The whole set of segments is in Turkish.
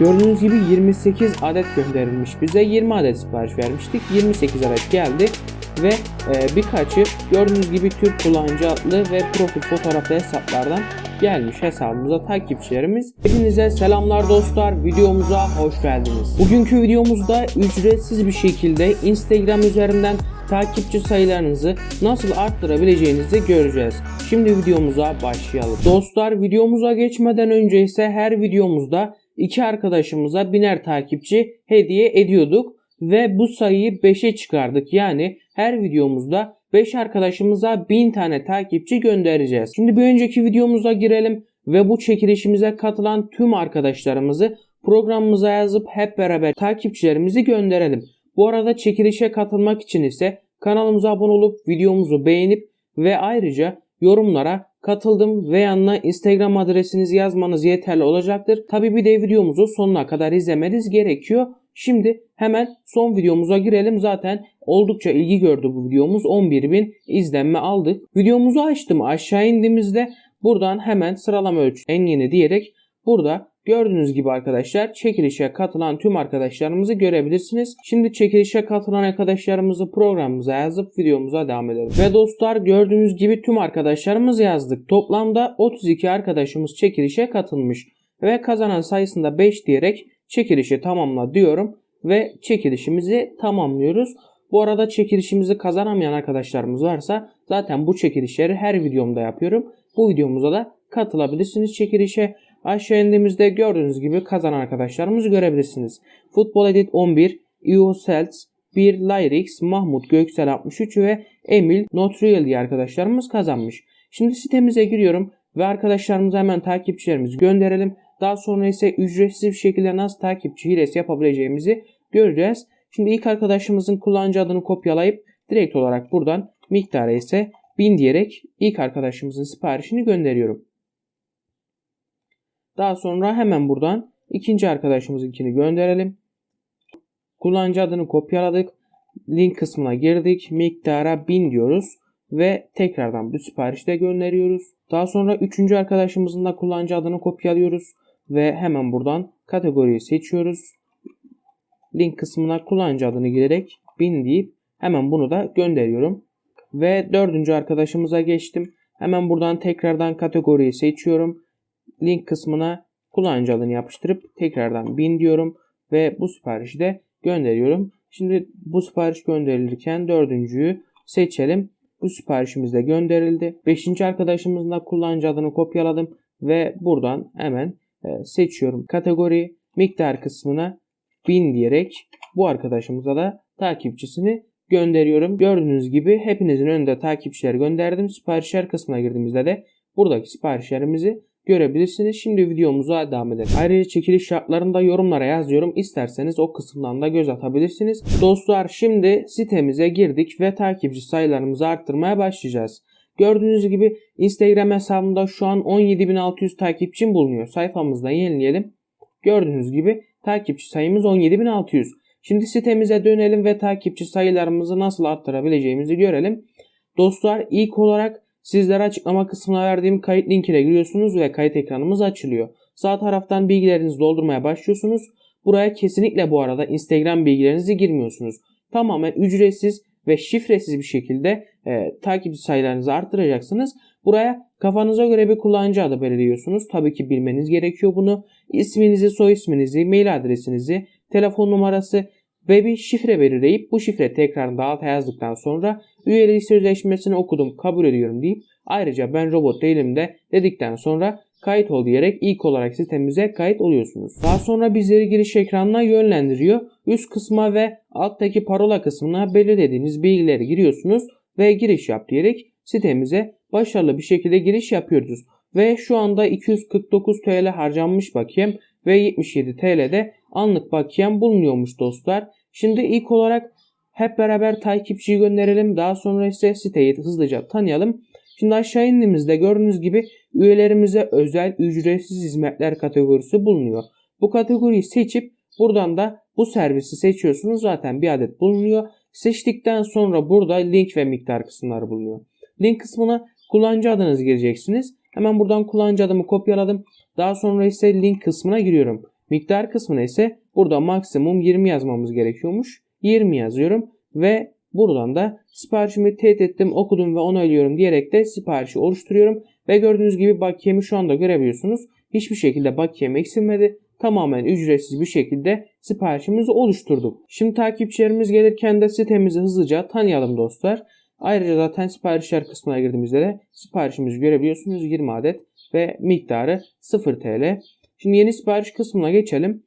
Gördüğünüz gibi 28 adet gönderilmiş bize. 20 adet sipariş vermiştik. 28 adet geldi ve e, birkaçı gördüğünüz gibi Türk kullanıcı adlı ve profil fotoğraflı hesaplardan gelmiş hesabımıza takipçilerimiz. Hepinize selamlar dostlar. Videomuza hoş geldiniz. Bugünkü videomuzda ücretsiz bir şekilde Instagram üzerinden takipçi sayılarınızı nasıl arttırabileceğinizi göreceğiz. Şimdi videomuza başlayalım. Dostlar videomuza geçmeden önce ise her videomuzda iki arkadaşımıza biner takipçi hediye ediyorduk ve bu sayıyı 5'e çıkardık. Yani her videomuzda 5 arkadaşımıza 1000 tane takipçi göndereceğiz. Şimdi bir önceki videomuza girelim ve bu çekilişimize katılan tüm arkadaşlarımızı programımıza yazıp hep beraber takipçilerimizi gönderelim. Bu arada çekilişe katılmak için ise kanalımıza abone olup videomuzu beğenip ve ayrıca yorumlara katıldım ve yanına Instagram adresinizi yazmanız yeterli olacaktır. Tabi bir de videomuzu sonuna kadar izlemeniz gerekiyor. Şimdi hemen son videomuza girelim. Zaten oldukça ilgi gördü bu videomuz. 11.000 izlenme aldık. Videomuzu açtım. Aşağı indiğimizde buradan hemen sıralama ölçü en yeni diyerek burada Gördüğünüz gibi arkadaşlar çekilişe katılan tüm arkadaşlarımızı görebilirsiniz. Şimdi çekilişe katılan arkadaşlarımızı programımıza yazıp videomuza devam edelim. Ve dostlar gördüğünüz gibi tüm arkadaşlarımızı yazdık. Toplamda 32 arkadaşımız çekilişe katılmış. Ve kazanan sayısında 5 diyerek çekilişi tamamla diyorum. Ve çekilişimizi tamamlıyoruz. Bu arada çekilişimizi kazanamayan arkadaşlarımız varsa zaten bu çekilişleri her videomda yapıyorum. Bu videomuza da katılabilirsiniz çekilişe. Aşağı indiğimizde gördüğünüz gibi kazanan arkadaşlarımızı görebilirsiniz. Futbol Edit 11, Io Selts, 1 Lyrix, Mahmut Göksel 63 ve Emil Notriel diye arkadaşlarımız kazanmış. Şimdi sitemize giriyorum ve arkadaşlarımıza hemen takipçilerimizi gönderelim. Daha sonra ise ücretsiz bir şekilde nasıl takipçi hilesi yapabileceğimizi göreceğiz. Şimdi ilk arkadaşımızın kullanıcı adını kopyalayıp direkt olarak buradan miktarı ise 1000 diyerek ilk arkadaşımızın siparişini gönderiyorum. Daha sonra hemen buradan ikinci arkadaşımızınkini gönderelim. Kullanıcı adını kopyaladık. Link kısmına girdik. Miktara 1000 diyoruz. Ve tekrardan bu siparişi de gönderiyoruz. Daha sonra üçüncü arkadaşımızın da kullanıcı adını kopyalıyoruz. Ve hemen buradan kategoriyi seçiyoruz. Link kısmına kullanıcı adını girerek 1000 deyip hemen bunu da gönderiyorum. Ve dördüncü arkadaşımıza geçtim. Hemen buradan tekrardan kategoriyi seçiyorum link kısmına kullanıcı adını yapıştırıp tekrardan bin diyorum ve bu siparişi de gönderiyorum. Şimdi bu sipariş gönderilirken dördüncüyü seçelim. Bu siparişimiz de gönderildi. Beşinci arkadaşımızın da kullanıcı adını kopyaladım ve buradan hemen e, seçiyorum. Kategori miktar kısmına 1000 diyerek bu arkadaşımıza da takipçisini gönderiyorum. Gördüğünüz gibi hepinizin önünde takipçiler gönderdim. Siparişler kısmına girdiğimizde de buradaki siparişlerimizi görebilirsiniz. Şimdi videomuza devam edelim. Ayrıca çekiliş şartlarını yorumlara yazıyorum. İsterseniz o kısımdan da göz atabilirsiniz. Dostlar şimdi sitemize girdik ve takipçi sayılarımızı arttırmaya başlayacağız. Gördüğünüz gibi Instagram hesabımda şu an 17.600 takipçim bulunuyor. Sayfamızda yenileyelim. Gördüğünüz gibi takipçi sayımız 17.600. Şimdi sitemize dönelim ve takipçi sayılarımızı nasıl arttırabileceğimizi görelim. Dostlar ilk olarak Sizlere açıklama kısmına verdiğim kayıt linkine giriyorsunuz ve kayıt ekranımız açılıyor. Sağ taraftan bilgilerinizi doldurmaya başlıyorsunuz. Buraya kesinlikle bu arada Instagram bilgilerinizi girmiyorsunuz. Tamamen ücretsiz ve şifresiz bir şekilde e, takipçi sayılarınızı arttıracaksınız. Buraya kafanıza göre bir kullanıcı adı belirliyorsunuz. Tabii ki bilmeniz gerekiyor bunu. İsminizi, soy isminizi, mail adresinizi, telefon numarası ve bir şifre belirleyip bu şifre tekrar alta yazdıktan sonra üyelik sözleşmesini okudum kabul ediyorum deyip ayrıca ben robot değilim de dedikten sonra kayıt ol diyerek ilk olarak sitemize kayıt oluyorsunuz. Daha sonra bizleri giriş ekranına yönlendiriyor. Üst kısma ve alttaki parola kısmına belirlediğiniz bilgileri giriyorsunuz ve giriş yap diyerek sitemize başarılı bir şekilde giriş yapıyoruz. Ve şu anda 249 TL harcanmış bakayım ve 77 TL'de anlık bakiyem bulunuyormuş dostlar. Şimdi ilk olarak hep beraber takipçiyi gönderelim. Daha sonra ise siteyi hızlıca tanıyalım. Şimdi aşağı indiğimizde gördüğünüz gibi üyelerimize özel ücretsiz hizmetler kategorisi bulunuyor. Bu kategoriyi seçip buradan da bu servisi seçiyorsunuz. Zaten bir adet bulunuyor. Seçtikten sonra burada link ve miktar kısımları bulunuyor. Link kısmına kullanıcı adınızı gireceksiniz. Hemen buradan kullanıcı adımı kopyaladım. Daha sonra ise link kısmına giriyorum. Miktar kısmına ise burada maksimum 20 yazmamız gerekiyormuş. 20 yazıyorum ve buradan da siparişimi teyit ettim, okudum ve onaylıyorum diyerek de siparişi oluşturuyorum. Ve gördüğünüz gibi bakiyemi şu anda görebiliyorsunuz. Hiçbir şekilde bakiyem eksilmedi. Tamamen ücretsiz bir şekilde siparişimizi oluşturduk. Şimdi takipçilerimiz gelirken de sitemizi hızlıca tanıyalım dostlar. Ayrıca zaten siparişler kısmına girdiğimizde de siparişimizi görebiliyorsunuz 20 adet ve miktarı 0 TL. Şimdi yeni sipariş kısmına geçelim.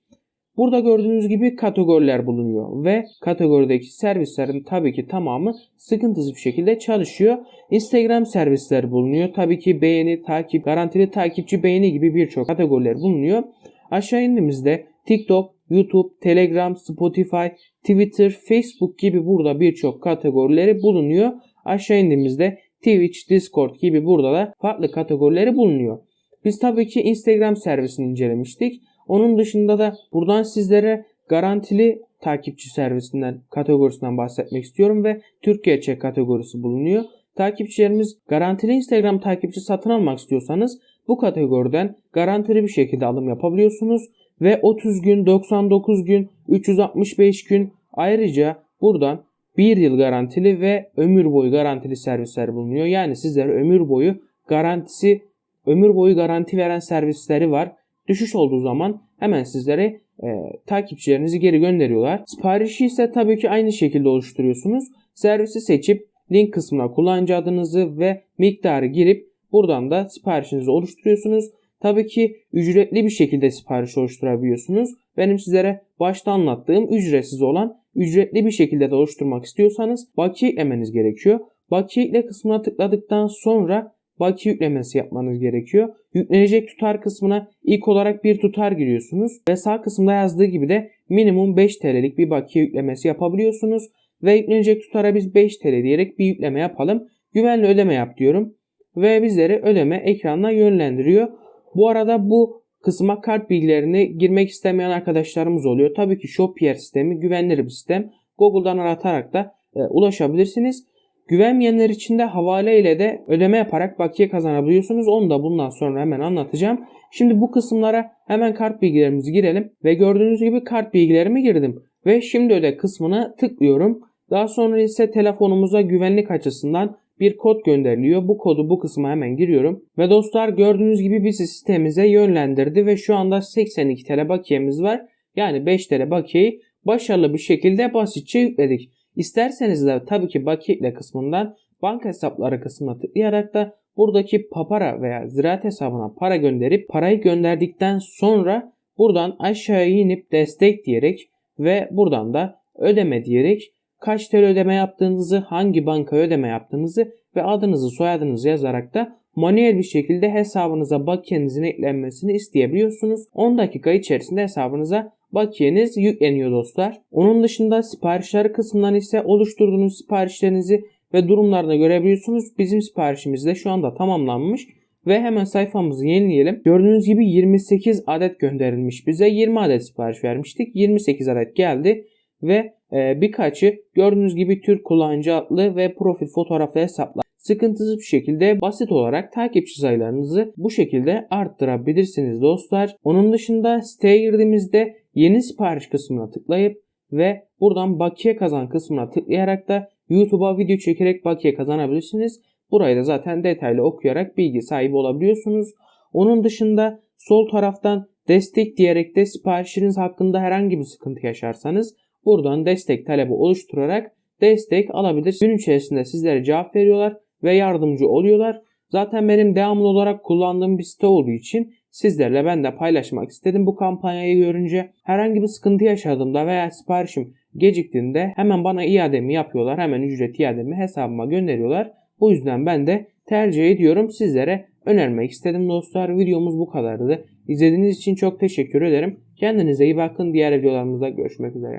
Burada gördüğünüz gibi kategoriler bulunuyor ve kategorideki servislerin tabii ki tamamı sıkıntısız bir şekilde çalışıyor. Instagram servisleri bulunuyor. Tabii ki beğeni, takip, garantili takipçi beğeni gibi birçok kategoriler bulunuyor. Aşağı indiğimizde TikTok, YouTube, Telegram, Spotify, Twitter, Facebook gibi burada birçok kategorileri bulunuyor. Aşağı indiğimizde Twitch, Discord gibi burada da farklı kategorileri bulunuyor. Biz tabii ki Instagram servisini incelemiştik. Onun dışında da buradan sizlere garantili takipçi servisinden kategorisinden bahsetmek istiyorum ve Türkiye Çek kategorisi bulunuyor. Takipçilerimiz garantili Instagram takipçi satın almak istiyorsanız bu kategoriden garantili bir şekilde alım yapabiliyorsunuz ve 30 gün, 99 gün, 365 gün ayrıca buradan 1 yıl garantili ve ömür boyu garantili servisler bulunuyor. Yani sizlere ömür boyu garantisi ömür boyu garanti veren servisleri var. Düşüş olduğu zaman hemen sizlere e, takipçilerinizi geri gönderiyorlar. Siparişi ise tabii ki aynı şekilde oluşturuyorsunuz. Servisi seçip link kısmına kullanıcı adınızı ve miktarı girip buradan da siparişinizi oluşturuyorsunuz. Tabii ki ücretli bir şekilde sipariş oluşturabiliyorsunuz. Benim sizlere başta anlattığım ücretsiz olan ücretli bir şekilde de oluşturmak istiyorsanız bakiye eklemeniz gerekiyor. Bakiye ekle kısmına tıkladıktan sonra bakiye yüklemesi yapmanız gerekiyor. Yüklenecek tutar kısmına ilk olarak bir tutar giriyorsunuz ve sağ kısımda yazdığı gibi de minimum 5 TL'lik bir bakiye yüklemesi yapabiliyorsunuz ve yüklenecek tutara biz 5 TL diyerek bir yükleme yapalım. Güvenli ödeme yap diyorum ve bizleri ödeme ekranına yönlendiriyor. Bu arada bu kısma kart bilgilerini girmek istemeyen arkadaşlarımız oluyor. Tabii ki Shopier sistemi güvenilir bir sistem. Google'dan aratarak da e, ulaşabilirsiniz. Güvenmeyenler için de havale ile de ödeme yaparak bakiye kazanabiliyorsunuz. Onu da bundan sonra hemen anlatacağım. Şimdi bu kısımlara hemen kart bilgilerimizi girelim. Ve gördüğünüz gibi kart bilgilerimi girdim. Ve şimdi öde kısmına tıklıyorum. Daha sonra ise telefonumuza güvenlik açısından bir kod gönderiliyor. Bu kodu bu kısma hemen giriyorum. Ve dostlar gördüğünüz gibi bizi sitemize yönlendirdi ve şu anda 82 TL bakiyemiz var. Yani 5 TL bakiyeyi başarılı bir şekilde basitçe yükledik. İsterseniz de tabii ki bakiye kısmından banka hesapları kısmına tıklayarak da buradaki papara veya ziraat hesabına para gönderip parayı gönderdikten sonra buradan aşağıya inip destek diyerek ve buradan da ödeme diyerek kaç TL ödeme yaptığınızı, hangi banka ödeme yaptığınızı ve adınızı soyadınızı yazarak da manuel bir şekilde hesabınıza bakiyenizin eklenmesini isteyebiliyorsunuz. 10 dakika içerisinde hesabınıza bakiyeniz yükleniyor dostlar. Onun dışında siparişler kısmından ise oluşturduğunuz siparişlerinizi ve durumlarını görebiliyorsunuz. Bizim siparişimiz de şu anda tamamlanmış ve hemen sayfamızı yenileyelim. Gördüğünüz gibi 28 adet gönderilmiş bize. 20 adet sipariş vermiştik. 28 adet geldi ve e, birkaçı gördüğünüz gibi Türk kullanıcı adlı ve profil fotoğraflı hesaplar sıkıntısız bir şekilde basit olarak takipçi sayılarınızı bu şekilde arttırabilirsiniz dostlar. Onun dışında siteye girdiğimizde yeni sipariş kısmına tıklayıp ve buradan bakiye kazan kısmına tıklayarak da YouTube'a video çekerek bakiye kazanabilirsiniz. Burayı da zaten detaylı okuyarak bilgi sahibi olabiliyorsunuz. Onun dışında sol taraftan destek diyerek de siparişiniz hakkında herhangi bir sıkıntı yaşarsanız buradan destek talebi oluşturarak destek alabilir. Gün içerisinde sizlere cevap veriyorlar ve yardımcı oluyorlar. Zaten benim devamlı olarak kullandığım bir site olduğu için sizlerle ben de paylaşmak istedim bu kampanyayı görünce. Herhangi bir sıkıntı yaşadığımda veya siparişim geciktiğinde hemen bana iademi yapıyorlar. Hemen ücret iademi hesabıma gönderiyorlar. Bu yüzden ben de tercih ediyorum. Sizlere önermek istedim dostlar. Videomuz bu kadardı. İzlediğiniz için çok teşekkür ederim. Kendinize iyi bakın. Diğer videolarımızda görüşmek üzere.